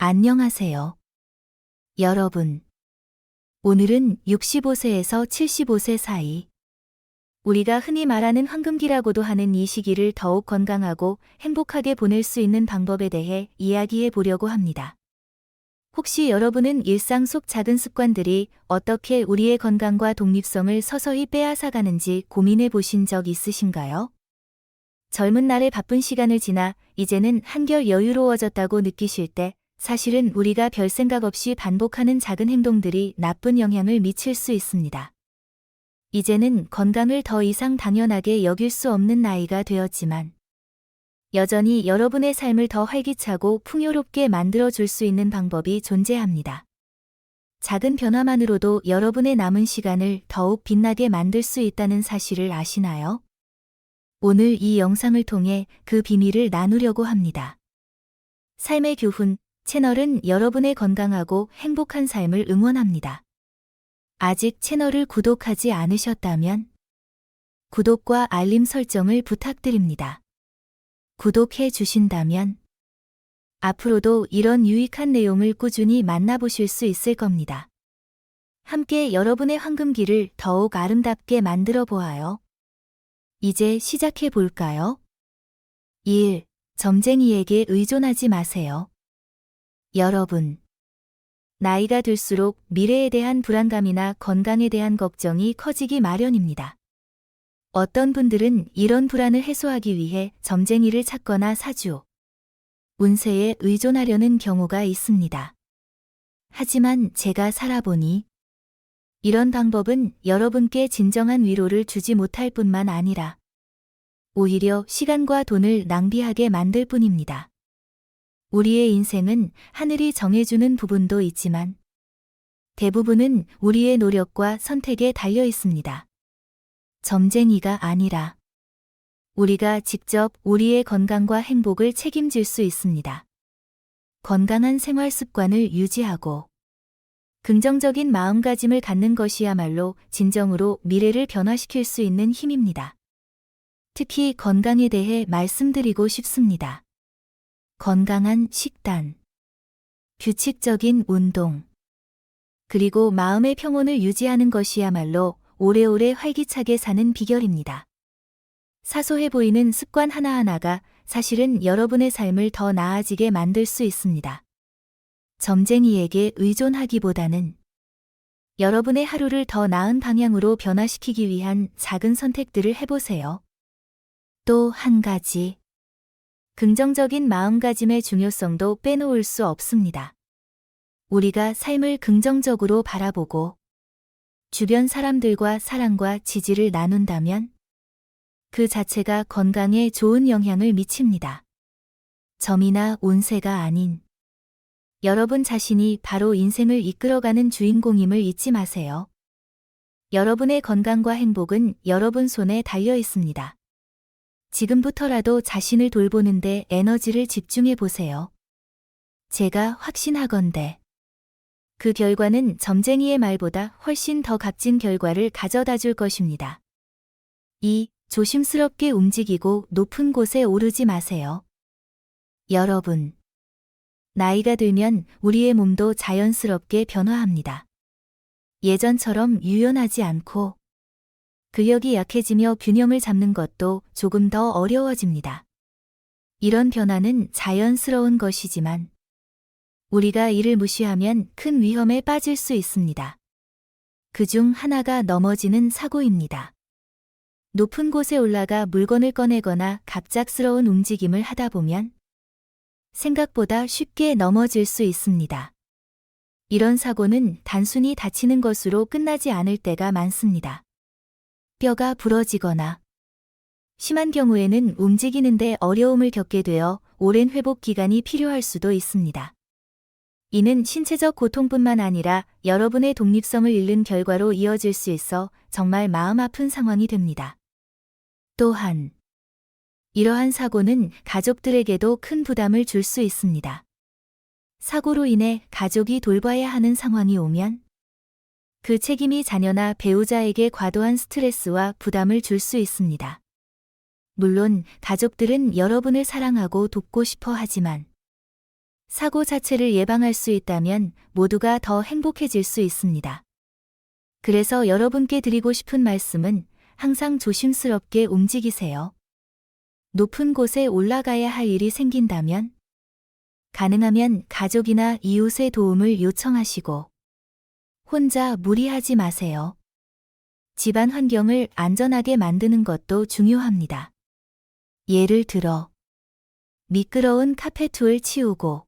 안녕하세요. 여러분. 오늘은 65세에서 75세 사이. 우리가 흔히 말하는 황금기라고도 하는 이 시기를 더욱 건강하고 행복하게 보낼 수 있는 방법에 대해 이야기해 보려고 합니다. 혹시 여러분은 일상 속 작은 습관들이 어떻게 우리의 건강과 독립성을 서서히 빼앗아가는지 고민해 보신 적 있으신가요? 젊은 날의 바쁜 시간을 지나 이제는 한결 여유로워졌다고 느끼실 때 사실은 우리가 별 생각 없이 반복하는 작은 행동들이 나쁜 영향을 미칠 수 있습니다. 이제는 건강을 더 이상 당연하게 여길 수 없는 나이가 되었지만 여전히 여러분의 삶을 더 활기차고 풍요롭게 만들어 줄 수 있는 방법이 존재합니다. 작은 변화만으로도 여러분의 남은 시간을 더욱 빛나게 만들 수 있다는 사실을 아시나요? 오늘 이 영상을 통해 그 비밀을 나누려고 합니다. 삶의 교훈 채널은 여러분의 건강하고 행복한 삶을 응원합니다. 아직 채널을 구독하지 않으셨다면 구독과 알림 설정을 부탁드립니다. 구독해 주신다면 앞으로도 이런 유익한 내용을 꾸준히 만나보실 수 있을 겁니다. 함께 여러분의 황금기를 더욱 아름답게 만들어 보아요. 이제 시작해 볼까요? 1. 점쟁이에게 의존하지 마세요. 여러분. 나이가 들수록 미래에 대한 불안감이나 건강에 대한 걱정이 커지기 마련입니다. 어떤 분들은 이런 불안을 해소하기 위해 점쟁이를 찾거나 사주, 운세에 의존하려는 경우가 있습니다. 하지만 제가 살아보니 이런 방법은 여러분께 진정한 위로를 주지 못할 뿐만 아니라 오히려 시간과 돈을 낭비하게 만들 뿐입니다. 우리의 인생은 하늘이 정해주는 부분도 있지만 대부분은 우리의 노력과 선택에 달려 있습니다. 점쟁이가 아니라 우리가 직접 우리의 건강과 행복을 책임질 수 있습니다. 건강한 생활 습관을 유지하고 긍정적인 마음가짐을 갖는 것이야말로 진정으로 미래를 변화시킬 수 있는 힘입니다. 특히 건강에 대해 말씀드리고 싶습니다. 건강한 식단, 규칙적인 운동, 그리고 마음의 평온을 유지하는 것이야말로 오래오래 활기차게 사는 비결입니다. 사소해 보이는 습관 하나하나가 사실은 여러분의 삶을 더 나아지게 만들 수 있습니다. 점쟁이에게 의존하기보다는 여러분의 하루를 더 나은 방향으로 변화시키기 위한 작은 선택들을 해보세요. 또 한 가지. 긍정적인 마음가짐의 중요성도 빼놓을 수 없습니다. 우리가 삶을 긍정적으로 바라보고 주변 사람들과 사랑과 지지를 나눈다면 그 자체가 건강에 좋은 영향을 미칩니다. 점이나 운세가 아닌 여러분 자신이 바로 인생을 이끌어가는 주인공임을 잊지 마세요. 여러분의 건강과 행복은 여러분 손에 달려 있습니다. 지금부터라도 자신을 돌보는데 에너지를 집중해 보세요. 제가 확신하건대. 그 결과는 점쟁이의 말보다 훨씬 더 값진 결과를 가져다 줄 것입니다. 2. 조심스럽게 움직이고 높은 곳에 오르지 마세요. 여러분. 나이가 들면 우리의 몸도 자연스럽게 변화합니다. 예전처럼 유연하지 않고 근력이 약해지며 균형을 잡는 것도 조금 더 어려워집니다. 이런 변화는 자연스러운 것이지만 우리가 이를 무시하면 큰 위험에 빠질 수 있습니다. 그 중 하나가 넘어지는 사고입니다. 높은 곳에 올라가 물건을 꺼내거나 갑작스러운 움직임을 하다 보면 생각보다 쉽게 넘어질 수 있습니다. 이런 사고는 단순히 다치는 것으로 끝나지 않을 때가 많습니다. 뼈가 부러지거나 심한 경우에는 움직이는데 어려움을 겪게 되어 오랜 회복 기간이 필요할 수도 있습니다. 이는 신체적 고통뿐만 아니라 여러분의 독립성을 잃는 결과로 이어질 수 있어 정말 마음 아픈 상황이 됩니다. 또한 이러한 사고는 가족들에게도 큰 부담을 줄 수 있습니다. 사고로 인해 가족이 돌봐야 하는 상황이 오면 그 책임이 자녀나 배우자에게 과도한 스트레스와 부담을 줄 수 있습니다. 물론 가족들은 여러분을 사랑하고 돕고 싶어 하지만 사고 자체를 예방할 수 있다면 모두가 더 행복해질 수 있습니다. 그래서 여러분께 드리고 싶은 말씀은 항상 조심스럽게 움직이세요. 높은 곳에 올라가야 할 일이 생긴다면 가능하면 가족이나 이웃의 도움을 요청하시고 혼자 무리하지 마세요. 집안 환경을 안전하게 만드는 것도 중요합니다. 예를 들어 미끄러운 카페트를 치우고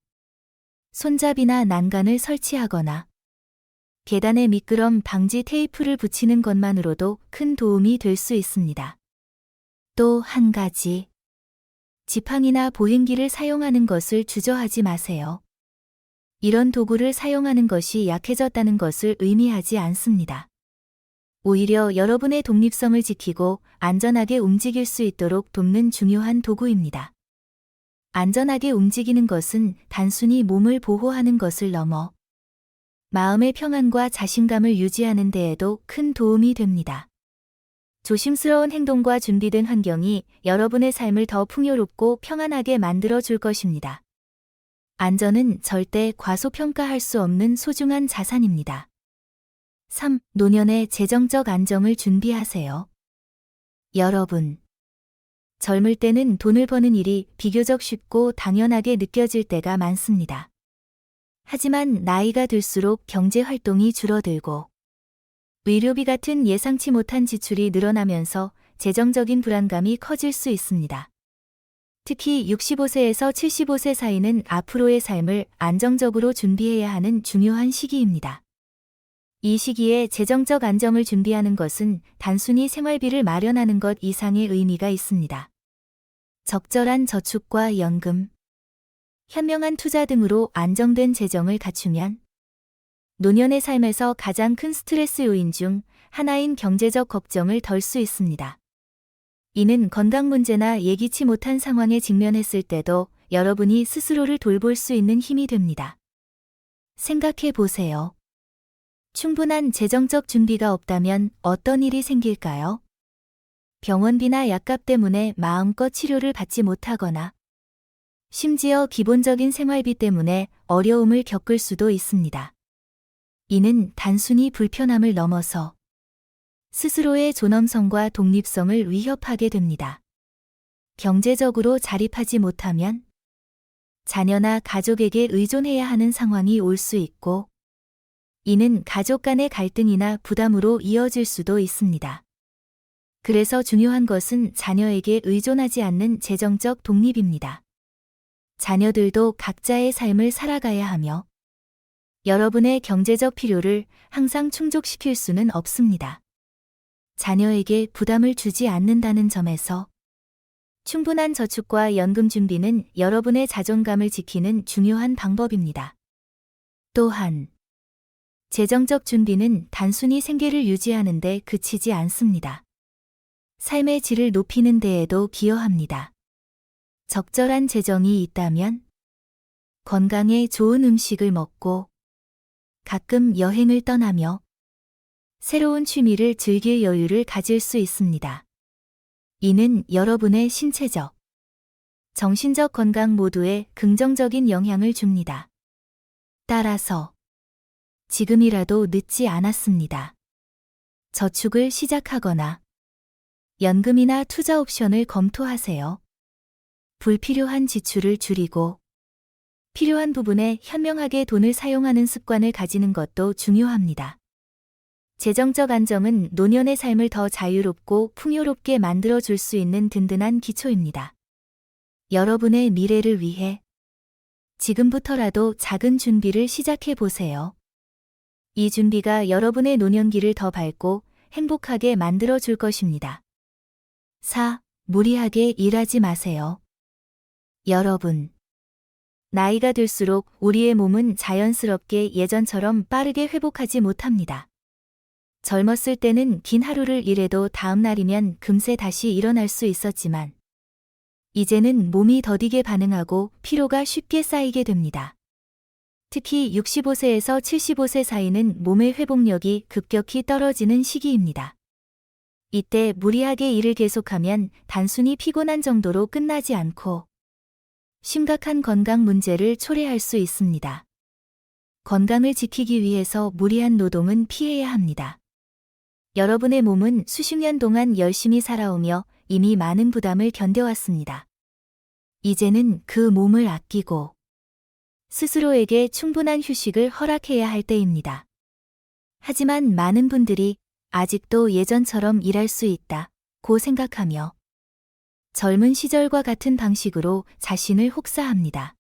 손잡이나 난간을 설치하거나 계단에 미끄럼 방지 테이프를 붙이는 것만으로도 큰 도움이 될 수 있습니다. 또 한 가지. 지팡이나 보행기를 사용하는 것을 주저하지 마세요. 이런 도구를 사용하는 것이 약해졌다는 것을 의미하지 않습니다. 오히려 여러분의 독립성을 지키고 안전하게 움직일 수 있도록 돕는 중요한 도구입니다. 안전하게 움직이는 것은 단순히 몸을 보호하는 것을 넘어 마음의 평안과 자신감을 유지하는 데에도 큰 도움이 됩니다. 조심스러운 행동과 준비된 환경이 여러분의 삶을 더 풍요롭고 평안하게 만들어 줄 것입니다. 안전은 절대 과소평가할 수 없는 소중한 자산입니다. 3. 노년의 재정적 안정을 준비하세요. 여러분. 젊을 때는 돈을 버는 일이 비교적 쉽고 당연하게 느껴질 때가 많습니다. 하지만 나이가 들수록 경제 활동이 줄어들고 의료비 같은 예상치 못한 지출이 늘어나면서 재정적인 불안감이 커질 수 있습니다. 특히 65세에서 75세 사이는 앞으로의 삶을 안정적으로 준비해야 하는 중요한 시기입니다. 이 시기에 재정적 안정을 준비하는 것은 단순히 생활비를 마련하는 것 이상의 의미가 있습니다. 적절한 저축과 연금, 현명한 투자 등으로 안정된 재정을 갖추면 노년의 삶에서 가장 큰 스트레스 요인 중 하나인 경제적 걱정을 덜 수 있습니다. 이는 건강 문제나 예기치 못한 상황에 직면했을 때도 여러분이 스스로를 돌볼 수 있는 힘이 됩니다. 생각해 보세요. 충분한 재정적 준비가 없다면 어떤 일이 생길까요? 병원비나 약값 때문에 마음껏 치료를 받지 못하거나 심지어 기본적인 생활비 때문에 어려움을 겪을 수도 있습니다. 이는 단순히 불편함을 넘어서 스스로의 존엄성과 독립성을 위협하게 됩니다. 경제적으로 자립하지 못하면 자녀나 가족에게 의존해야 하는 상황이 올 수 있고 이는 가족 간의 갈등이나 부담으로 이어질 수도 있습니다. 그래서 중요한 것은 자녀에게 의존하지 않는 재정적 독립입니다. 자녀들도 각자의 삶을 살아가야 하며 여러분의 경제적 필요를 항상 충족시킬 수는 없습니다. 자녀에게 부담을 주지 않는다는 점에서 충분한 저축과 연금 준비는 여러분의 자존감을 지키는 중요한 방법입니다. 또한 재정적 준비는 단순히 생계를 유지하는 데 그치지 않습니다. 삶의 질을 높이는 데에도 기여합니다. 적절한 재정이 있다면 건강에 좋은 음식을 먹고 가끔 여행을 떠나며 새로운 취미를 즐길 여유를 가질 수 있습니다. 이는 여러분의 신체적, 정신적 건강 모두에 긍정적인 영향을 줍니다. 따라서 지금이라도 늦지 않았습니다. 저축을 시작하거나 연금이나 투자 옵션을 검토하세요. 불필요한 지출을 줄이고 필요한 부분에 현명하게 돈을 사용하는 습관을 가지는 것도 중요합니다. 재정적 안정은 노년의 삶을 더 자유롭고 풍요롭게 만들어 줄 수 있는 든든한 기초입니다. 여러분의 미래를 위해 지금부터라도 작은 준비를 시작해 보세요. 이 준비가 여러분의 노년기를 더 밝고 행복하게 만들어 줄 것입니다. 4. 무리하게 일하지 마세요. 여러분. 나이가 들수록 우리의 몸은 자연스럽게 예전처럼 빠르게 회복하지 못합니다. 젊었을 때는 긴 하루를 일해도 다음 날이면 금세 다시 일어날 수 있었지만, 이제는 몸이 더디게 반응하고 피로가 쉽게 쌓이게 됩니다. 특히 65세에서 75세 사이는 몸의 회복력이 급격히 떨어지는 시기입니다. 이때 무리하게 일을 계속하면 단순히 피곤한 정도로 끝나지 않고 심각한 건강 문제를 초래할 수 있습니다. 건강을 지키기 위해서 무리한 노동은 피해야 합니다. 여러분의 몸은 수십 년 동안 열심히 살아오며 이미 많은 부담을 견뎌왔습니다. 이제는 그 몸을 아끼고 스스로에게 충분한 휴식을 허락해야 할 때입니다. 하지만 많은 분들이 아직도 예전처럼 일할 수 있다 고 생각하며 젊은 시절과 같은 방식으로 자신을 혹사합니다.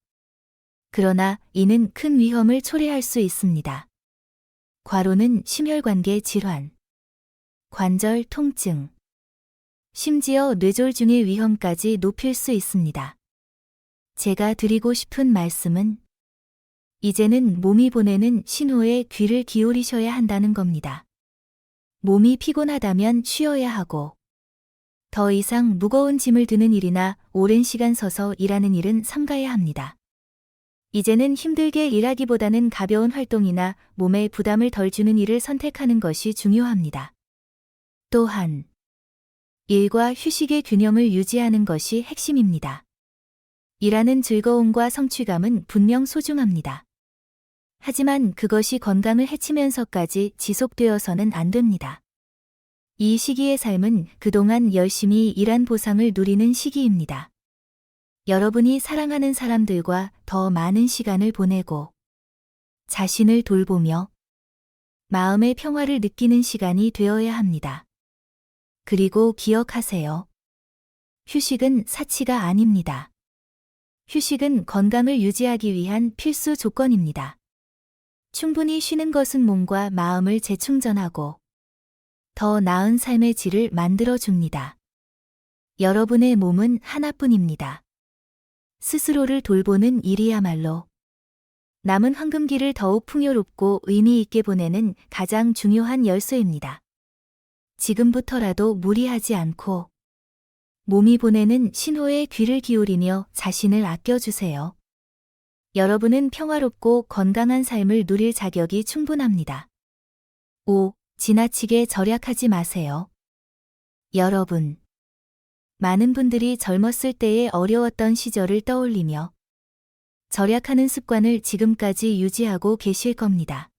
그러나 이는 큰 위험을 초래할 수 있습니다. 과로는 심혈관계 질환, 관절 통증, 심지어 뇌졸중의 위험까지 높일 수 있습니다. 제가 드리고 싶은 말씀은 이제는 몸이 보내는 신호에 귀를 기울이셔야 한다는 겁니다. 몸이 피곤하다면 쉬어야 하고 더 이상 무거운 짐을 드는 일이나 오랜 시간 서서 일하는 일은 삼가야 합니다. 이제는 힘들게 일하기보다는 가벼운 활동이나 몸에 부담을 덜 주는 일을 선택하는 것이 중요합니다. 또한 일과 휴식의 균형을 유지하는 것이 핵심입니다. 일하는 즐거움과 성취감은 분명 소중합니다. 하지만 그것이 건강을 해치면서까지 지속되어서는 안 됩니다. 이 시기의 삶은 그동안 열심히 일한 보상을 누리는 시기입니다. 여러분이 사랑하는 사람들과 더 많은 시간을 보내고 자신을 돌보며 마음의 평화를 느끼는 시간이 되어야 합니다. 그리고 기억하세요. 휴식은 사치가 아닙니다. 휴식은 건강을 유지하기 위한 필수 조건입니다. 충분히 쉬는 것은 몸과 마음을 재충전하고 더 나은 삶의 질을 만들어 줍니다. 여러분의 몸은 하나뿐입니다. 스스로를 돌보는 일이야말로 남은 황금기를 더욱 풍요롭고 의미 있게 보내는 가장 중요한 열쇠입니다. 지금부터라도 무리하지 않고 몸이 보내는 신호에 귀를 기울이며 자신을 아껴주세요. 여러분은 평화롭고 건강한 삶을 누릴 자격이 충분합니다. 5. 지나치게 절약하지 마세요. 여러분. 많은 분들이 젊었을 때의 어려웠던 시절을 떠올리며 절약하는 습관을 지금까지 유지하고 계실 겁니다.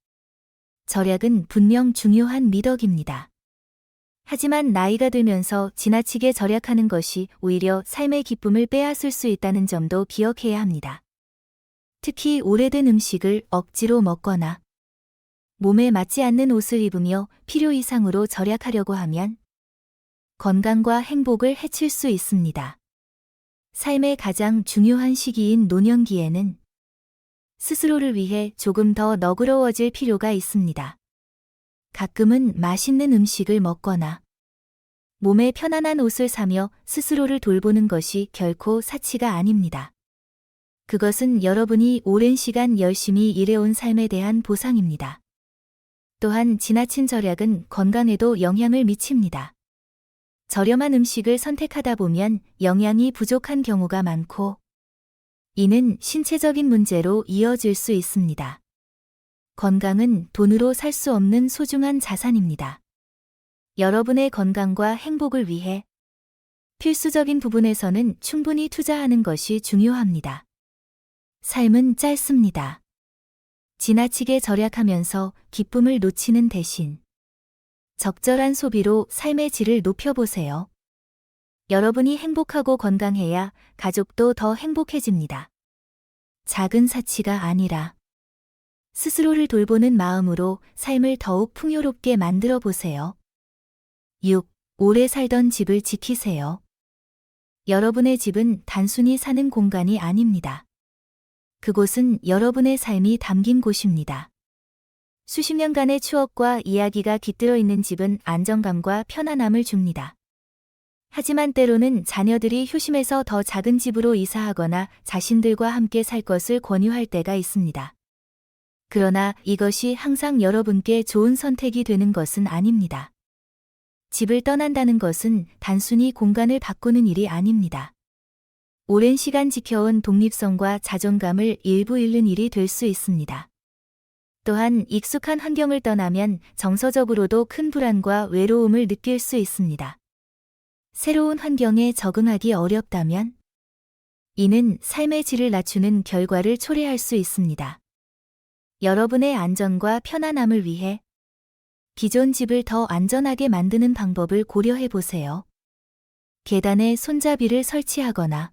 절약은 분명 중요한 미덕입니다. 하지만 나이가 들면서 지나치게 절약하는 것이 오히려 삶의 기쁨을 빼앗을 수 있다는 점도 기억해야 합니다. 특히 오래된 음식을 억지로 먹거나 몸에 맞지 않는 옷을 입으며 필요 이상으로 절약하려고 하면 건강과 행복을 해칠 수 있습니다. 삶의 가장 중요한 시기인 노년기에는 스스로를 위해 조금 더 너그러워질 필요가 있습니다. 가끔은 맛있는 음식을 먹거나 몸에 편안한 옷을 사며 스스로를 돌보는 것이 결코 사치가 아닙니다. 그것은 여러분이 오랜 시간 열심히 일해온 삶에 대한 보상입니다. 또한 지나친 절약은 건강에도 영향을 미칩니다. 저렴한 음식을 선택하다 보면 영양이 부족한 경우가 많고 이는 신체적인 문제로 이어질 수 있습니다. 건강은 돈으로 살 수 없는 소중한 자산입니다. 여러분의 건강과 행복을 위해 필수적인 부분에서는 충분히 투자하는 것이 중요합니다. 삶은 짧습니다. 지나치게 절약하면서 기쁨을 놓치는 대신 적절한 소비로 삶의 질을 높여보세요. 여러분이 행복하고 건강해야 가족도 더 행복해집니다. 작은 사치가 아니라 스스로를 돌보는 마음으로 삶을 더욱 풍요롭게 만들어 보세요. 6. 오래 살던 집을 지키세요. 여러분의 집은 단순히 사는 공간이 아닙니다. 그곳은 여러분의 삶이 담긴 곳입니다. 수십 년간의 추억과 이야기가 깃들어 있는 집은 안정감과 편안함을 줍니다. 하지만 때로는 자녀들이 효심에서 더 작은 집으로 이사하거나 자신들과 함께 살 것을 권유할 때가 있습니다. 그러나 이것이 항상 여러분께 좋은 선택이 되는 것은 아닙니다. 집을 떠난다는 것은 단순히 공간을 바꾸는 일이 아닙니다. 오랜 시간 지켜온 독립성과 자존감을 일부 잃는 일이 될 수 있습니다. 또한 익숙한 환경을 떠나면 정서적으로도 큰 불안과 외로움을 느낄 수 있습니다. 새로운 환경에 적응하기 어렵다면 이는 삶의 질을 낮추는 결과를 초래할 수 있습니다. 여러분의 안전과 편안함을 위해 기존 집을 더 안전하게 만드는 방법을 고려해 보세요. 계단에 손잡이를 설치하거나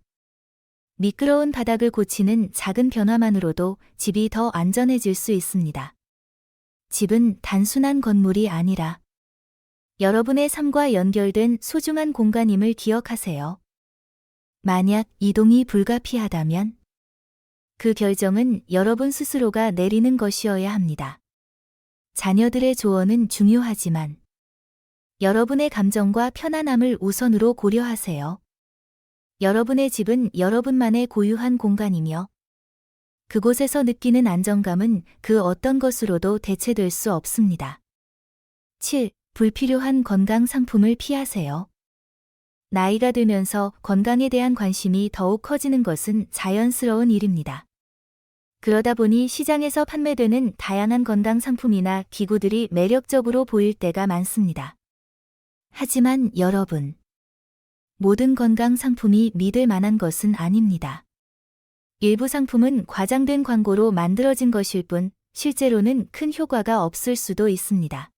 미끄러운 바닥을 고치는 작은 변화만으로도 집이 더 안전해질 수 있습니다. 집은 단순한 건물이 아니라 여러분의 삶과 연결된 소중한 공간임을 기억하세요. 만약 이동이 불가피하다면 그 결정은 여러분 스스로가 내리는 것이어야 합니다. 자녀들의 조언은 중요하지만 여러분의 감정과 편안함을 우선으로 고려하세요. 여러분의 집은 여러분만의 고유한 공간이며 그곳에서 느끼는 안정감은 그 어떤 것으로도 대체될 수 없습니다. 7. 불필요한 건강 상품을 피하세요. 나이가 들면서 건강에 대한 관심이 더욱 커지는 것은 자연스러운 일입니다. 그러다 보니 시장에서 판매되는 다양한 건강 상품이나 기구들이 매력적으로 보일 때가 많습니다. 하지만 여러분, 모든 건강 상품이 믿을 만한 것은 아닙니다. 일부 상품은 과장된 광고로 만들어진 것일 뿐 실제로는 큰 효과가 없을 수도 있습니다.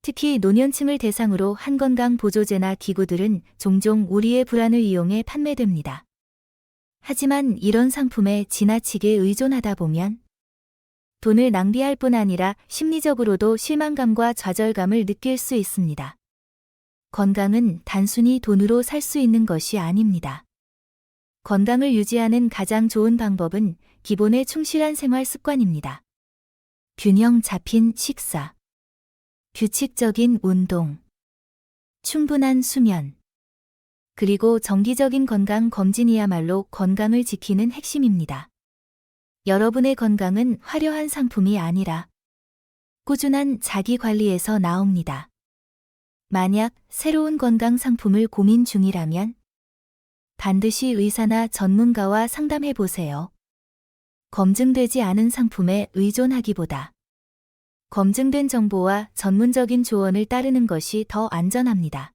특히 노년층을 대상으로 한 건강 보조제나 기구들은 종종 우리의 불안을 이용해 판매됩니다. 하지만 이런 상품에 지나치게 의존하다 보면 돈을 낭비할 뿐 아니라 심리적으로도 실망감과 좌절감을 느낄 수 있습니다. 건강은 단순히 돈으로 살 수 있는 것이 아닙니다. 건강을 유지하는 가장 좋은 방법은 기본에 충실한 생활 습관입니다. 균형 잡힌 식사, 규칙적인 운동, 충분한 수면, 그리고 정기적인 건강 검진이야말로 건강을 지키는 핵심입니다. 여러분의 건강은 화려한 상품이 아니라 꾸준한 자기 관리에서 나옵니다. 만약 새로운 건강 상품을 고민 중이라면 반드시 의사나 전문가와 상담해 보세요. 검증되지 않은 상품에 의존하기보다 검증된 정보와 전문적인 조언을 따르는 것이 더 안전합니다.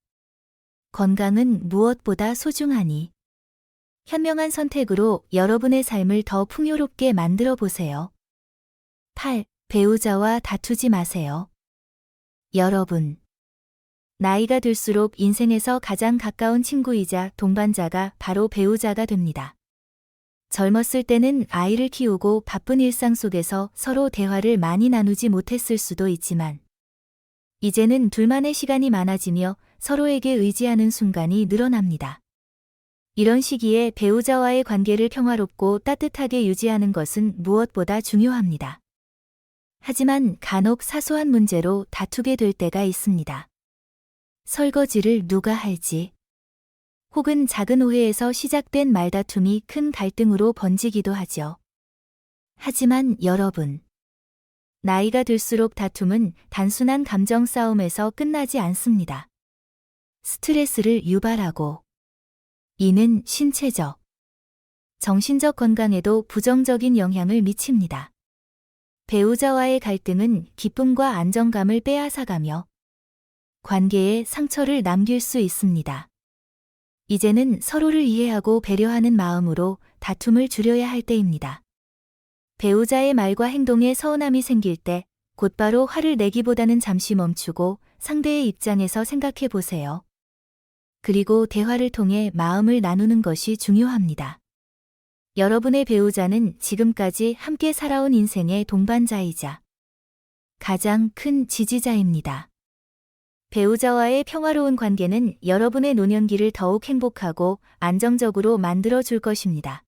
건강은 무엇보다 소중하니 현명한 선택으로 여러분의 삶을 더 풍요롭게 만들어 보세요. 8. 배우자와 다투지 마세요. 여러분, 나이가 들수록 인생에서 가장 가까운 친구이자 동반자가 바로 배우자가 됩니다. 젊었을 때는 아이를 키우고 바쁜 일상 속에서 서로 대화를 많이 나누지 못했을 수도 있지만, 이제는 둘만의 시간이 많아지며 서로에게 의지하는 순간이 늘어납니다. 이런 시기에 배우자와의 관계를 평화롭고 따뜻하게 유지하는 것은 무엇보다 중요합니다. 하지만 간혹 사소한 문제로 다투게 될 때가 있습니다. 설거지를 누가 할지, 혹은 작은 오해에서 시작된 말다툼이 큰 갈등으로 번지기도 하죠. 하지만 여러분, 나이가 들수록 다툼은 단순한 감정 싸움에서 끝나지 않습니다. 스트레스를 유발하고, 이는 신체적, 정신적 건강에도 부정적인 영향을 미칩니다. 배우자와의 갈등은 기쁨과 안정감을 빼앗아가며 관계에 상처를 남길 수 있습니다. 이제는 서로를 이해하고 배려하는 마음으로 다툼을 줄여야 할 때입니다. 배우자의 말과 행동에 서운함이 생길 때 곧바로 화를 내기보다는 잠시 멈추고 상대의 입장에서 생각해 보세요. 그리고 대화를 통해 마음을 나누는 것이 중요합니다. 여러분의 배우자는 지금까지 함께 살아온 인생의 동반자이자 가장 큰 지지자입니다. 배우자와의 평화로운 관계는 여러분의 노년기를 더욱 행복하고 안정적으로 만들어 줄 것입니다.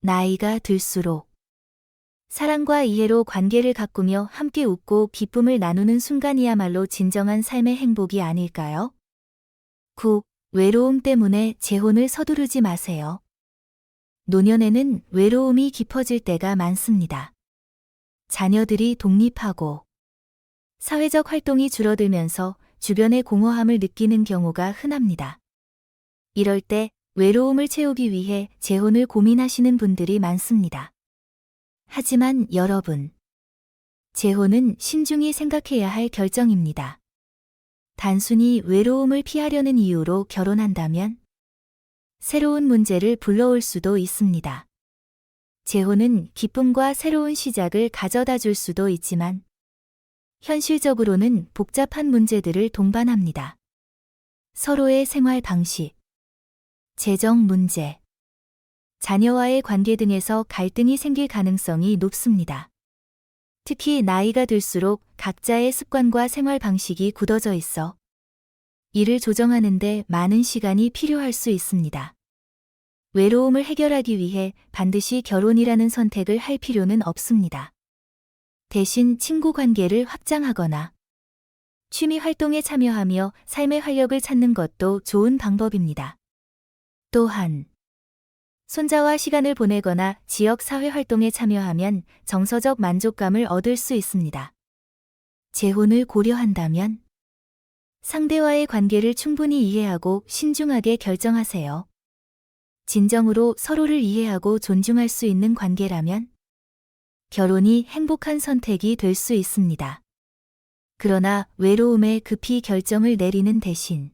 나이가 들수록 사랑과 이해로 관계를 가꾸며 함께 웃고 기쁨을 나누는 순간이야말로 진정한 삶의 행복이 아닐까요? 9. 외로움 때문에 재혼을 서두르지 마세요. 노년에는 외로움이 깊어질 때가 많습니다. 자녀들이 독립하고 사회적 활동이 줄어들면서 주변의 공허함을 느끼는 경우가 흔합니다. 이럴 때 외로움을 채우기 위해 재혼을 고민하시는 분들이 많습니다. 하지만 여러분, 재혼은 신중히 생각해야 할 결정입니다. 단순히 외로움을 피하려는 이유로 결혼한다면 새로운 문제를 불러올 수도 있습니다. 재혼은 기쁨과 새로운 시작을 가져다 줄 수도 있지만 현실적으로는 복잡한 문제들을 동반합니다. 서로의 생활 방식, 재정 문제, 자녀와의 관계 등에서 갈등이 생길 가능성이 높습니다. 특히 나이가 들수록 각자의 습관과 생활 방식이 굳어져 있어 이를 조정하는데 많은 시간이 필요할 수 있습니다. 외로움을 해결하기 위해 반드시 결혼이라는 선택을 할 필요는 없습니다. 대신 친구 관계를 확장하거나 취미 활동에 참여하며 삶의 활력을 찾는 것도 좋은 방법입니다. 또한 손자와 시간을 보내거나 지역 사회 활동에 참여하면 정서적 만족감을 얻을 수 있습니다. 재혼을 고려한다면 상대와의 관계를 충분히 이해하고 신중하게 결정하세요. 진정으로 서로를 이해하고 존중할 수 있는 관계라면 결혼이 행복한 선택이 될 수 있습니다. 그러나 외로움에 급히 결정을 내리는 대신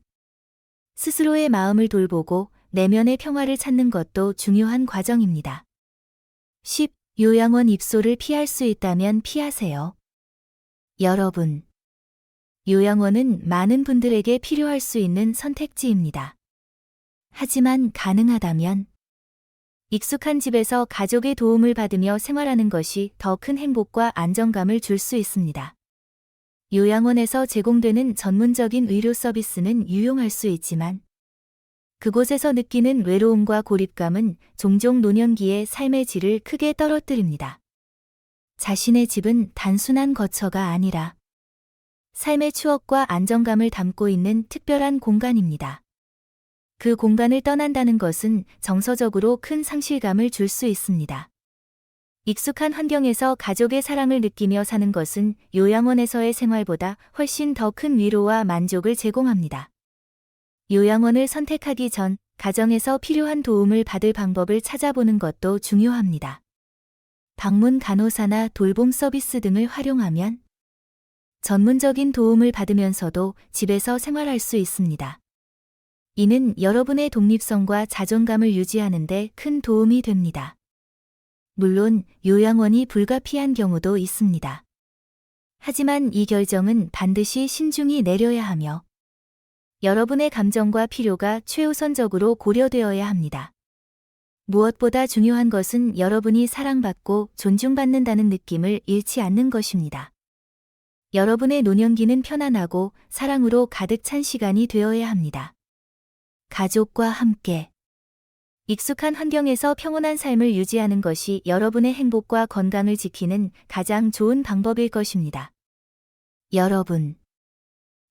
스스로의 마음을 돌보고 내면의 평화를 찾는 것도 중요한 과정입니다. 10. 요양원 입소를 피할 수 있다면 피하세요. 여러분. 요양원은 많은 분들에게 필요할 수 있는 선택지입니다. 하지만 가능하다면 익숙한 집에서 가족의 도움을 받으며 생활하는 것이 더 큰 행복과 안정감을 줄 수 있습니다. 요양원에서 제공되는 전문적인 의료 서비스는 유용할 수 있지만 그곳에서 느끼는 외로움과 고립감은 종종 노년기의 삶의 질을 크게 떨어뜨립니다. 자신의 집은 단순한 거처가 아니라 삶의 추억과 안정감을 담고 있는 특별한 공간입니다. 그 공간을 떠난다는 것은 정서적으로 큰 상실감을 줄 수 있습니다. 익숙한 환경에서 가족의 사랑을 느끼며 사는 것은 요양원에서의 생활보다 훨씬 더 큰 위로와 만족을 제공합니다. 요양원을 선택하기 전 가정에서 필요한 도움을 받을 방법을 찾아보는 것도 중요합니다. 방문 간호사나 돌봄 서비스 등을 활용하면 전문적인 도움을 받으면서도 집에서 생활할 수 있습니다. 이는 여러분의 독립성과 자존감을 유지하는 데 큰 도움이 됩니다. 물론 요양원이 불가피한 경우도 있습니다. 하지만 이 결정은 반드시 신중히 내려야 하며 여러분의 감정과 필요가 최우선적으로 고려되어야 합니다. 무엇보다 중요한 것은 여러분이 사랑받고 존중받는다는 느낌을 잃지 않는 것입니다. 여러분의 노년기는 편안하고 사랑으로 가득 찬 시간이 되어야 합니다. 가족과 함께 익숙한 환경에서 평온한 삶을 유지하는 것이 여러분의 행복과 건강을 지키는 가장 좋은 방법일 것입니다. 여러분.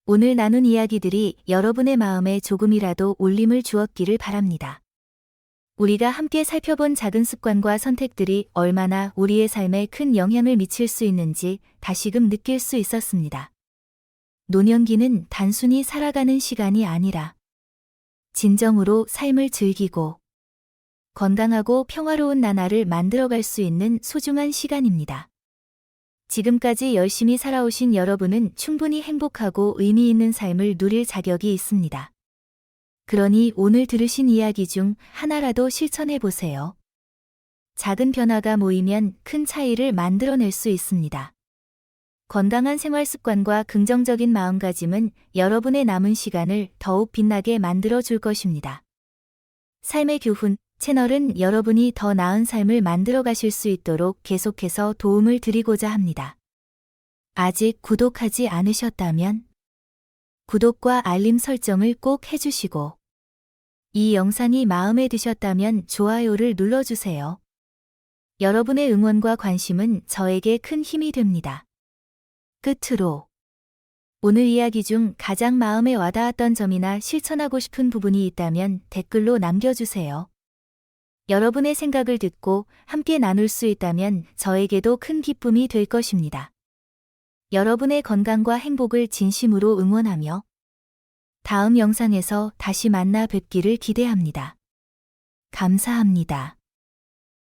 오늘 나눈 이야기들이 여러분의 마음에 조금이라도 울림을 주었기를 바랍니다. 우리가 함께 살펴본 작은 습관과 선택들이 얼마나 우리의 삶에 큰 영향을 미칠 수 있는지 다시금 느낄 수 있었습니다. 노년기는 단순히 살아가는 시간이 아니라 진정으로 삶을 즐기고 건강하고 평화로운 나날을 만들어갈 수 있는 소중한 시간입니다. 지금까지 열심히 살아오신 여러분은 충분히 행복하고 의미 있는 삶을 누릴 자격이 있습니다. 그러니 오늘 들으신 이야기 중 하나라도 실천해 보세요. 작은 변화가 모이면 큰 차이를 만들어낼 수 있습니다. 건강한 생활 습관과 긍정적인 마음가짐은 여러분의 남은 시간을 더욱 빛나게 만들어 줄 것입니다. 삶의 교훈, 채널은 여러분이 더 나은 삶을 만들어 가실 수 있도록 계속해서 도움을 드리고자 합니다. 아직 구독하지 않으셨다면 구독과 알림 설정을 꼭 해주시고 이 영상이 마음에 드셨다면 좋아요를 눌러주세요. 여러분의 응원과 관심은 저에게 큰 힘이 됩니다. 끝으로 오늘 이야기 중 가장 마음에 와닿았던 점이나 실천하고 싶은 부분이 있다면 댓글로 남겨주세요. 여러분의 생각을 듣고 함께 나눌 수 있다면 저에게도 큰 기쁨이 될 것입니다. 여러분의 건강과 행복을 진심으로 응원하며 다음 영상에서 다시 만나 뵙기를 기대합니다. 감사합니다.